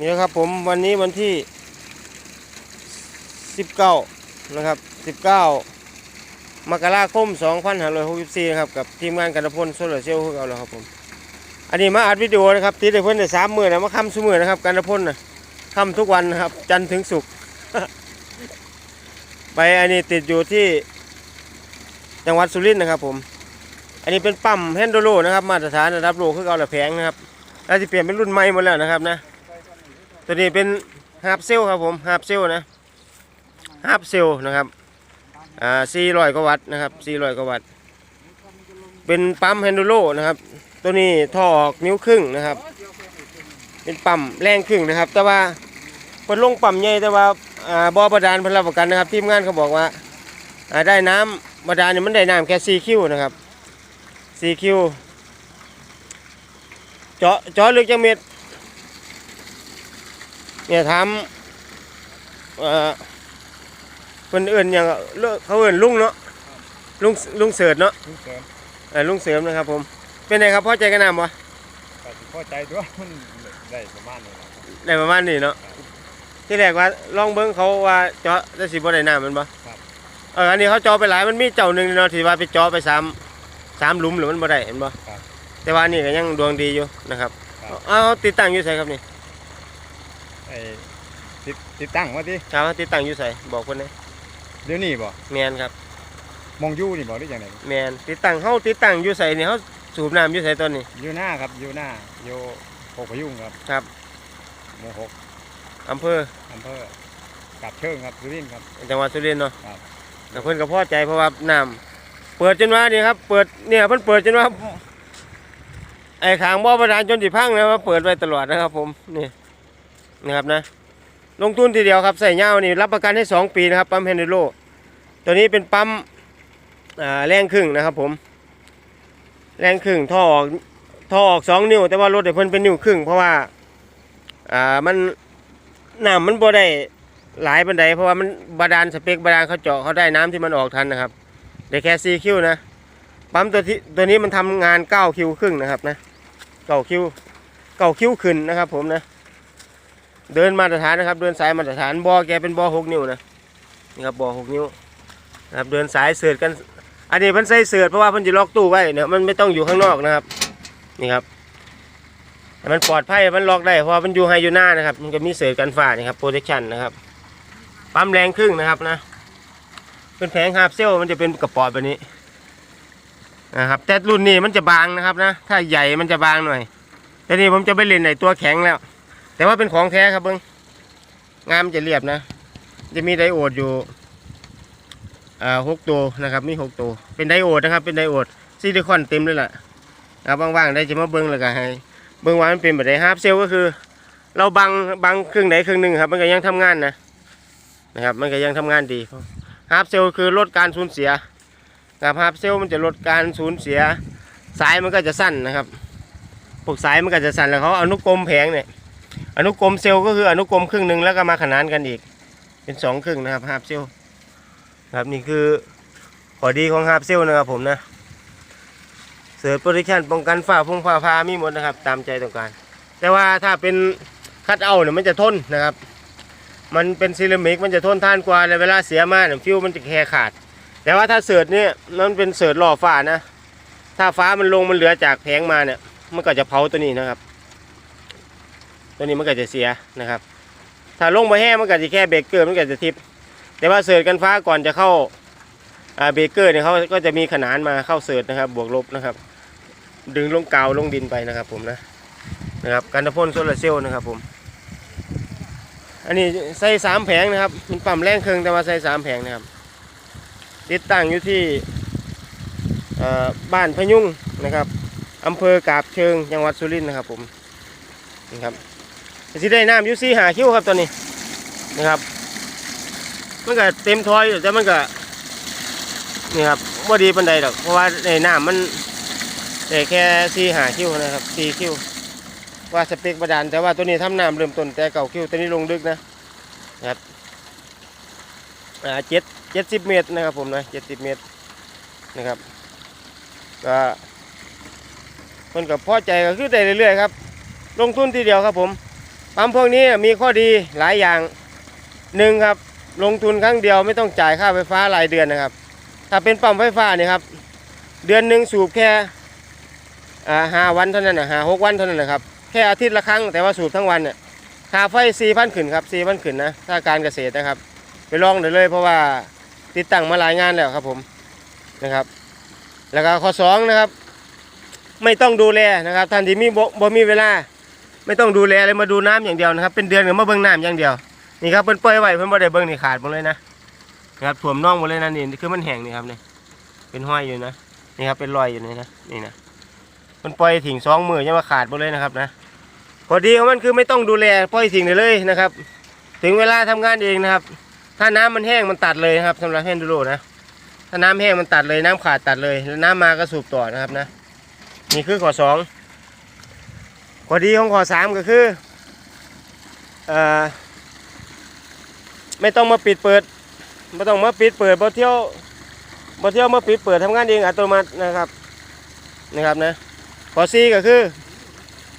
นี่นะครับผมวันนี้วันที่ 19 นะครับ 19 มกราคม 2564นะครับกับทีมงานกันพลโซลาเซลล์ของเราแล้วครับผม อันนี้มาอัดวิดีโอนะครับติดเพิ่อนได้สามหมือนะมาค้ำสมือนะครับกันพลนะค้ำทุกวันนะครับ จันทร์ถึงศุกร์ไปอันนี้ติดอยู่ที่จังหวัดสุรินทร์นะครับผม อันนี้เป็นปั๊มแฮนโดโลนะครับ มาตรฐานระดับโลกคือเอาละแพงนะครับแล้วที่เปลี่ยนเป็นรุ่นใหม่หมดแล้วนะครับนะ ตัวนี้เป็นฮาร์ปเซลครับผมฮาร์ปเซลนะฮาร์ปเซลนะครับอ่า400กว่าวัตต์นะครับ400กว่าวัตต์เป็นปั๊มแฮนโดโลนะครับ ตัวนี้ท่อออกนิ้วครึ่งนะครับ เป็นปั๊มแรงครึ่งนะครับ แต่ว่าเปิดลงปั๊มใหญ่แต่ว่าอ่าบ่อบาดาลเพิ่นรับประกันนะครับ ทีมงานเขาบอกว่าอ่าได้น้ำบาดาลเนี่ยมันได้น้ำแค่4คิวนะครับ4คิวเจาะเจาะลึกจังเม็ด เนี่ยทำเอ่อเพิ่นเอื่นอย่างเลิกเขาเอื่นลุงเนาะลุงลุงเสิร์ชเนาะลุงเสริมเออลุงเสริมนะครับ ผม เป็นไงครับพอใจกันน้ำวะก็สิพอใจด้วยมันได้ประมาณนี้แหละครับได้ประมาณนี้เนาะที่แรกว่าลองเบิ้งเขาว่าเจาะได้สิบ่ได้น้ำแมันบ่ครับเอออันนี้เขาเจาะไปหลายมันมีเจ้าหนึ่งเนาะที่ว่าไปเจาะไปสามสามหลุมหรือมันบ่ได้เห็นบ่ครับแต่ว่านี่ก็ยังดวงดีอยู่นะครับครับเอาเอาติดตั้งอยู่ใส่ครับนี่ ไอ้ติดติดตั้งว่าดิถามว่าติดตั้งอยู่ใส่บอกคนนี้เดี๋ยวนี้บ่แมนครับ มองอยู่นี่บ่หรือยังไงแมนติดตั้งเฮาติดตั้งอยู่ใส่นี่เฮาสูบน้ำอยู่ใส่ตอนนี้ อยู่หน้าครับอยู่หน้าอยู่โคกพยุงครับครับ หมู่หกอำเภออำเภอกับเชิงครับสุรินทร์ครับ จังหวัดสุรินทร์เนาะครับ แต่เพิ่นก็พอใจเพราะว่าน้ำเปิดจนว่านี่ครับ เปิดเนี่ยเพิ่นเปิดจนว่า ไอ้ขางบ่อประดานจนสิพังนะว่าเปิดไว้ตลอดนะครับ ผมนี่ นะครับนะ ลงทุนทีเดียวครับใส่เงานี่รับประกันให้ 2 ปีนะครับปั๊มเฮนเดโลตัวนี้เป็นปั๊มแรงครึ่งนะครับผม แรงครึ่งท่อออกท่อออกสองนิ้ว แต่ว่ารถเดี๋ยวเพิ่นเป็นนิ้วครึ่ง เพราะว่าอ่ามันน้ำมันบ่ได้หลายบันไดเพราะว่ามันบาดาลสเปคบาดาลเขาเจาะเขาได้น้ำที่มันออกทันนะครับได้แค่4คิวนะปั๊มตัวที่ตัวนี้มันทำงาน9คิวครึ่งนะครับนะ9คิว9คิวขึ้นนะครับผมนะ เดินมาตรฐานนะครับ เดินสายมาตรฐานบอแกเป็นบอ6นิ้วนะนี่ครับบอ6นิ้วนะครับเดินสายเสือดกัน อันนี้พิ่นใส่เสือดเพราะว่าพิ่นจะล็อกตู้ไว้เนี่ยมันไม่ต้องอยู่ข้างนอกนะครับนี่ครับมันปลอดภัยมันล็อกได้เพราะมันอยู่ให้อยู่หน้านะครับ มันก็มีเสือดกันฝ้านี่ครับโปรเทคชั่นนะครับปั๊มแรงครึ่งนะครับนะ เป็นแผงฮาร์ปเซลมันจะเป็นกระป๋อแบบนี้นะครับแต่รุ่นนี้มันจะบางนะครับนะ ถ้าใหญ่มันจะบางหน่อยแต่นี่ผมจะไปเล่นในตัวแข็งแล้ว แต่ว่าเป็นของแท้ครับเบิ้งงามจะเรียบนะ จะมีไดโอดอยู่อ่าหกตัวนะครับ มีหกตัวเป็นไดโอดนะครับ เป็นไดโอดซิลิคอนเต็มเลยล่ะครับว่างๆได้จะมาเบิ้งแล้วก็ให้เบิ้งว่ามันเป็นแบบไดฮาร์ปเซลก็คือ เราบังบังครึ่งไหนครึ่งหนึ่งครับ มันก็ยังทำงานนะนะครับ มันก็ยังทำงานดีฮาร์ปเซลคือลดการสูญเสียนะครับฮาร์ปเซลมันจะลดการสูญเสียสายมันก็จะสั้นนะครับพวกสายมันก็จะสั้นแล้วเขาเอานุกรมแผงเนี่ย อนุกรมเซลล์ก็คืออนุกรมครึ่งหนึ่งแล้วก็มาขนานกันอีก เป็นสองครึ่งนะครับฮาร์ปเซลครับนี่คือข้อดีของฮาร์ปเซลนะครับผมนะเสร์ฟโปรดักชันป้องกันฝ้าพุ่งฝ้าพามีหมดนะครับ ตามใจต้องการ แต่ว่าถ้าเป็นคัดเอาเนี่ยมันจะทนนะครับ มันเป็นซีรามิกมันจะทนทานกว่าและเวลาเสียมาเนี่ยฟิวมันจะแคขาด แต่ว่าถ้าเสิร์ตเนี่ยมันเป็นเสิร์ตหล่อฟ้านะ ถ้าฟ้ามันลงมันเหลือจากแผงมาเนี่ยมันก็จะเผาตัวนี้นะครับ ตัวนี้มันก็จะเสียนะครับ ถ้าลงไปแห้งมันก็จะแค่เบรกเกอร์มันก็จะทิพแต่ว่าเสิร์ตกันฟ้าก่อนจะเข้าเบรกเกอร์เนี่ยเขาก็จะมีขนานมาเข้าเสิร์ตนะครับ บวกลบนะครับ ดึงลงกาวลงดินไปนะครับ ผมนะนะครับกันพ่นโซลาร์เซลล์นะครับผม อันนี้ใส่สามแผงนะครับมันปั๊มแรงเครื่องแต่ว่าใส่สามแผงนะครับ ติดตั้งอยู่ที่บ้านพยุงนะครับอำเภอกาบเชิงจังหวัดสุรินทร์นะครับผมนี่ครับ สิได้น้ำอยูซี่หาคิ้วครับตอนนี้นะครับมันก็เต็มทอยแต่มันก็นี่ครับว่าดีปันใดดอกเพราะว่าในน้ำมันได้แค่ซี่หาคิ้วนะครับสี่คิวว่าสเปคบาดาลแต่ว่าตัวนี้ทำน้ำเริ่มต้นแต่เก่าคิ้วตัวนี้ลงดึกนะนะครับอ่าเจ็ดเจ็ดสิบเมตรนะครับผมนะเจ็ดสิบเมตรนะครับก็คนกับพอใจก็คือได้เรื่อยๆครับ ลงทุนทีเดียวครับผม ปั๊มพวกนี้มีข้อดีหลายอย่างหนึ่งครับ ลงทุนครั้งเดียวไม่ต้องจ่ายค่าไฟฟ้ารายเดือนนะครับ ถ้าเป็นปั๊มไฟฟ้าเนี่ยครับ เดือนหนึ่งสูบแค่ห้าวันเท่านั้นนะห้าหกวันเท่านั้นนะครับ แค่อาทิตย์ละครั้งแต่ว่าสูบทั้งวันเนี่ยค่าไฟสี่พันขึ้นครับสี่พันขึ้นนะถ้าการเกษตรนะครับ ไปลองได้เลยเพราะว่าติดตั้งมาหลายงานแล้วครับผมนะครับ แล้วก็ข้อสองนะครับ ไม่ต้องดูแลนะครับท่านที่มีบ่มีเวลา ไม่ต้องดูแลเลยมาดูน้ำอย่างเดียวนะครับ เป็นเดือนก็มาเบิ่งน้ำอย่างเดียว นี่ครับเพิ่นปล่อยไว้เพิ่นบ่ได้เบิ่งนี่ขาดหมดเลยนะนะครับถ่วมน่องหมดเลยนะนี่คือมันแห้งนี่ครับนี่เป็นห้อยอยู่นะนี่ครับเป็นรอยอยู่นี่นะนี่นะมันปล่อยทิ้งสองมือยังมาขาดหมดเลยนะครับนะพอดีของมันคือไม่ต้องดูแลปล่อยทิ้งได้เลยนะครับ ถึงเวลาทำงานเองนะครับ ถ้าน้ำมันแห้งมันตัดเลยนะครับสำหรับแฮนดูโรนะถ้าน้ำแห้งมันตัดเลยน้ำขาดตัดเลยแล้วน้ำมาก็สูบต่อนะครับนะนี่คือข้อสอง ข้อดีของข้อสามก็คืออไม่ต้องมาปิดเปิดไม่ต้องมาปิดเปิดบ่เที่ยวบ่เที่ยวมาปิดเปิดทำงานเองอัตโนมัตินะครับนะครับนะข้อสี่ก็คือ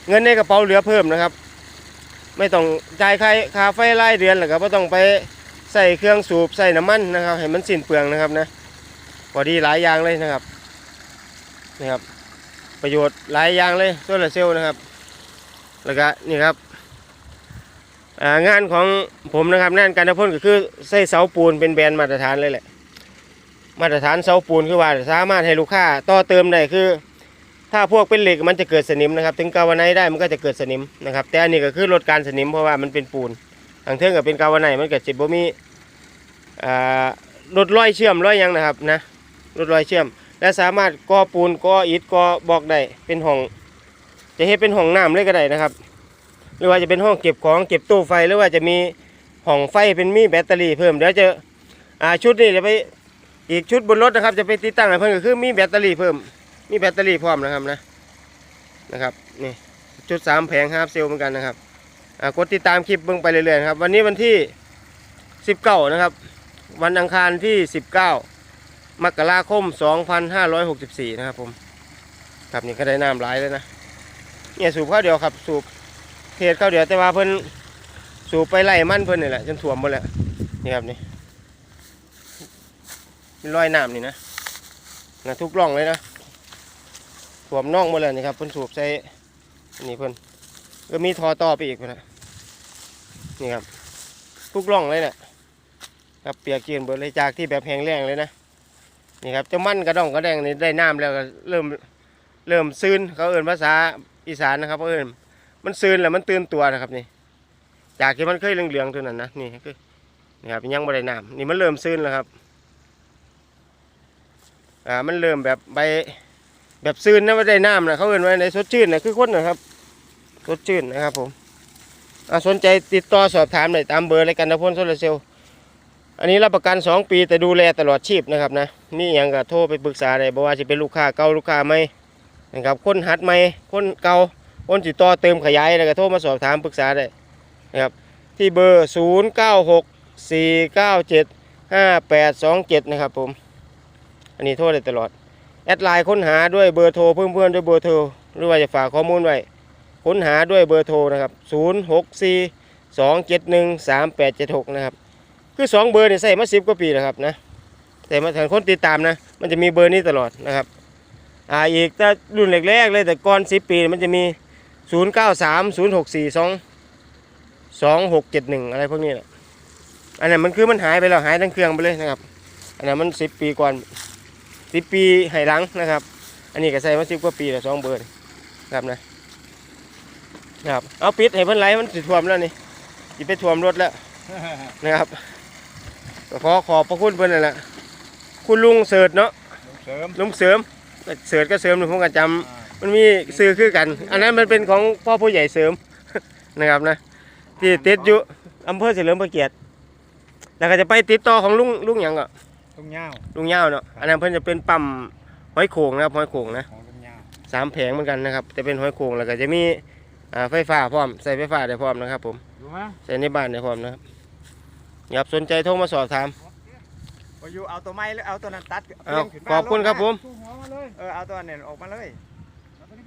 เงินในกระเป๋าเหลือเพิ่มนะครับ ไม่ต้องจ่ายค่าค่าไฟรายเดือนหรอก็ไม่ต้องไปใส่เครื่องสูบใส่น้ำมันนะครับให้มันสิ้นเปลืองนะครับนะพอดีหลายอย่างเลยนะครับนะครับ ประโยชน์หลายอย่างเลยโซลาเซลล์นะครับ แล้วก็นี่ครับงานของผมนะครับงานการพ่นก็คือใส่เสาปูนเป็นแบรนด์มาตรฐานเลยแหละ มาตรฐานเสาปูนคือว่าสามารถให้ลูกค้าต่อเติมได้คือ ถ้าพวกเป็นเหล็กมันจะเกิดสนิมนะครับ ถึงกาวไนท์ได้มันก็จะเกิดสนิมนะครับ แต่อันนี้ก็คือลดการสนิมเพราะว่ามันเป็นปูนทางเทิงกับเป็นกาวไนท์มันเกิดจิบบ่มีลดรอยเชื่อมรอยยังนะครับนะลดรอยเชื่อม และสามารถก่อปูนก่ออิฐก่อบอกได้เป็นห้อง จะเฮ็ดเป็นห้องน้ำเลยก็ได้นะครับ หรือว่าจะเป็นห้องเก็บของเก็บตู้ไฟหรือว่าจะมีห้องไฟเป็นมีแบตเตอรี่เพิ่มเดี๋ยวจะอ่าชุดนี้จะไปอีกชุดบนรถนะครับ จะไปติดตั้งให้เพิ่นก็คือมีแบตเตอรี่เพิ่ม มีแบตเตอรี่พร้อมนะครับนะนะครับนี่ชุดสามแผงครับเซลล์เหมือนกันนะครับอ่ากดติดตามคลิปเบิ่งไปเรื่อยๆครับวันนี้วันที่สิบเก้านะครับ วันอังคารที่สิบเก้ามกราคมสองพันห้าร้อยหกสิบสี่นะครับผมครับนี่ก็ได้น้ำหลายเลยนะ เนี่ยสูบข้าวเดียวครับ สูบเทศข้าวเดียวแต่ว่าเพิ่นสูบไปไล่มันเพิ่นนี่แหละจนถ่วมหมดแล้วนี่ครับนี่เป็นรอยน้ำนี่นะนะทุกร่องเลยนะถ่วมน่องหมดเลยนี่ครับเพิ่นสูบใส่นี่เพิ่นก็มีทอต่อไปอีกเพิ่นนะนี่ครับ ทุกร่องเลยเนี่ยครับเปียกเกลียนเบิดเลยจากที่แบบแห้งแล้งเลยนะนี่ครับจ้ามันกระดองกระแดงนี่ได้น้ำแล้วก็เริ่มเริ่มซึนเขาเอื่นภาษา อีสานนะครับเขาเอ่นมันซึนแล้วมันตื่นตัวนะครับนี่จากที่มันเคยเหลืองๆตัวนั้นนะนี่คือนี่ครับยังไม่ได้น้ำนี่มันเริ่มซึนแล้วครับอ่ามันเริ่มแบบใบแบบซื่นนะไม่ได้น้ำนะเขาเอ่นว่าในสดชื่นนะคือคนนะครับสดชื่นนะครับผมอ่าสนใจติดต่อสอบถามได้ตามเบอร์รายการนพลโซลาเซลอันนี้รับประกัน 2 ปีแต่ดูแลตลอดชีพนะครับนะนี่ยังก็โทรไปปรึกษาได้บอกว่าจะเป็นลูกค้าเก่าลูกค้าใหม นะครับคนหัดใหม่คนเก่าคนติดต่อเติมขยายอะไรก็โทรมาสอบถามปรึกษาได้นะครับที่เบอร์ 0 9 6 4 9 7 5 8 2 7 นะครับผม อันนี้โทรได้ตลอด แอดไลน์ค้นหาด้วยเบอร์โทรเพื่อนๆด้วยเบอร์โทรหรือว่าจะฝากข้อมูลไว้ค้นหาด้วยเบอร์โทรนะครับ 0 6 4 2 7 1 3 8 7 6 นะครับ คือ 2 เบอร์เนี่ยใส่มา10กว่าปีแล้วครับนะแต่มาถึงคนติดตามนะ มันจะมีเบอร์นี้ตลอดนะครับ อ่าอีกถ้ารุ่นแรกๆเลยแต่ก่อน10ปีมันจะมี 0 9 3 0 6 4 2 2 6 7 1 อะไรพวกนี้แหละอันนั้นมันคือมันหายไปแล้วหายทั้งเครื่องไปเลยนะครับ อันนั้นมัน10ปีก่อนสิบปีให้หลังนะครับ อันนี้ก็ใส่มาสิบกว่าปีแล้วสองเบอร์นี่ครับนะนะครับเอาปิดให้เพิ่นไหลมันสิท่วมแล้วนี่สิไปท่วมรถแล้วนะครับก็ขอขอบพระคุณเพิ่นนั่นแหละคุณลุงเสิร์ชเนาะเสริมลุงเสริม เสิร์ชก็เสริมหนึ่งผมก็จำอ่ามันมีซื้อคือกัน อันนั้นมันเป็นของพ่อผู้ใหญ่เสริม นะครับนะที่ติดอยู่อำเภอเฉลิมพระเกียรติแล้วก็จะไปติดต่อของลุงลุงหยังก็ตุ้งยาวลุงเง่าวเนาะอันนั้นเพิ่นจะเป็นปั๊มหอยโข่งนะครับหอยโข่งนะ ของตุ้งยาวสามแผงเหมือนกันนะครับจะเป็นหอยโข่งแล้วก็จะมีอ่าไฟฟ้าพร้อมใส่ไฟฟ้าได้พร้อมนะครับผมอยู่ไหมใส่ในบ้านได้พร้อมนะครับครับสนใจโทรมาสอบถามว่า อยู่เอาตัวไม้หรือเอาตัวนั้นตัดเอาขอบคุณครับผมเออเอาตัวนั้นออกมาเลย